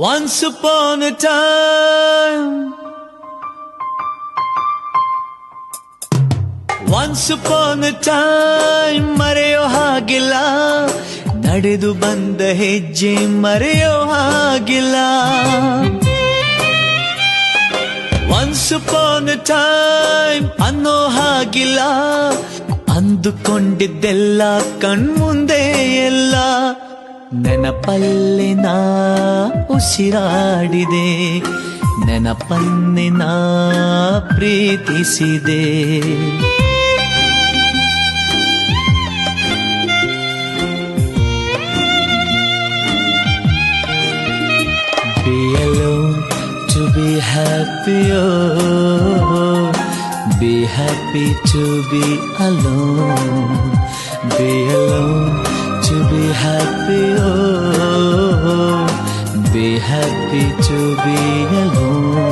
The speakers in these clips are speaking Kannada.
Once upon a time. Once upon a time, ಮರೆಯೋ ಹಾಗಿಲ್ಲ. ನಡೆದು ಬಂದ ಹೆಜ್ಜೆ ಮರೆಯೋ ಹಾಗಿಲ್ಲ. Once upon a time ಅನ್ನೋ ಹಾಗಿಲ್ಲ. ಅಂದುಕೊಂಡಿದ್ದೆಲ್ಲ ಕಣ್ಮುಂದೆ ಎಲ್ಲ ನೆನಪಲ್ಲಿ ನಾ ಉಸಿರಾಡಿದೆ ನೆನಪನ್ನೆ ನಾ ಪ್ರೀತಿಸಿದೆ Be alone to be happy. Oh, be happy to be alone. Be alone to be happy. Happy to be alone.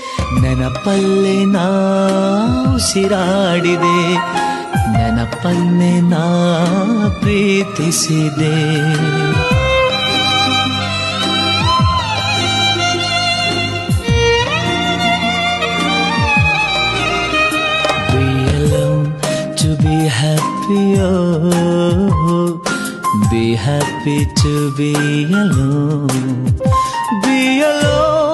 ನೆನಪಲ್ಲೇ ನಾ ಉಸಿರಾಡಿದೆ ನೆನಪನ್ನೇ ನಾ ಪ್ರೀತಿಸಿದೆ Be alone to be happy. Oh, be happy to be alone. Be alone